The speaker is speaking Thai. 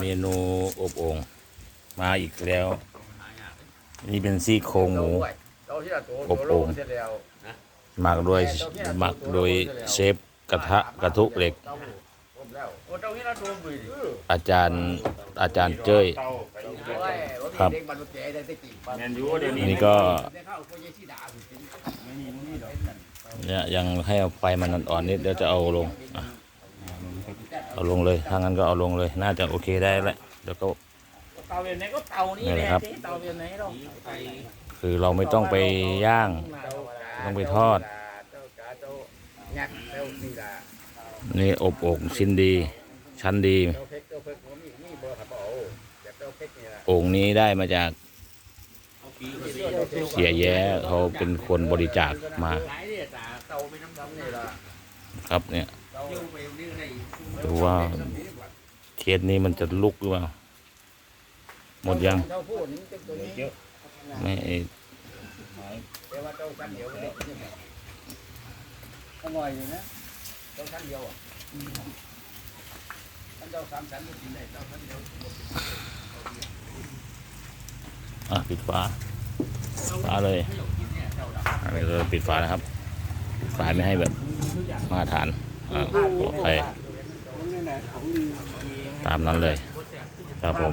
เมนูอบองมาอีกแล้ว นี่เป็นซี่โครงหมูอบองหมักโดยหมักโดยเชฟกระทะกระทุเหล็ก อาจารย์อาจารย์เจ้ยครับนี่ก็เนี่ยยังให้เอาไฟมันอ่อนนิดเดี๋ยวจะเอาลงอะ เอาลงเลยถ้างั้นก็เอาลงเลย น่าจะโอเคได้แหละเดี๋ยวก็ เตาเวียนไหนก็เตานี่นี่แหแหละละครับ เตาเวียนไหนเราคือเราไม่ต้องไปย่าง ต้องไปทอดเต้ากาเต้ายักษ์เต้าสีดานี่อบโอ่งชิ้นดี ชั้นดีเต้าเพชรเต้าเพชรผมมีมีเบอร์ครับเอาอยากเต้าเพชรนี่ละโอ่งนี้ได้มาจากเสียแย้เขาเป็นคนบริจาคมา หลายเนี่ยตาเต้าไม่น้ำดำนี่ละ ครับเนี่ยเต้าไปนี่ได้ดูว่าเทียนนี้มันจะลุกหรือเปล่า หมดยังเต้าพูดนี่เป็นตัวนี้เยอะไม่ไอ้แต่ว่าเต้ากันเดียวไม่ได้กินเนี่ยอร่อยอยู่นะเต้ากันเดียวอะกันเต้าสามชั้นไม่กินได้เต้ากันเดียวอะปิดฝาฝาเลยอันนี้เราปิดฝานะครับปิดฝาไม่ให้แบบ มาตรฐานอ่าปลอดภัยตามนั้นเลย ครับผม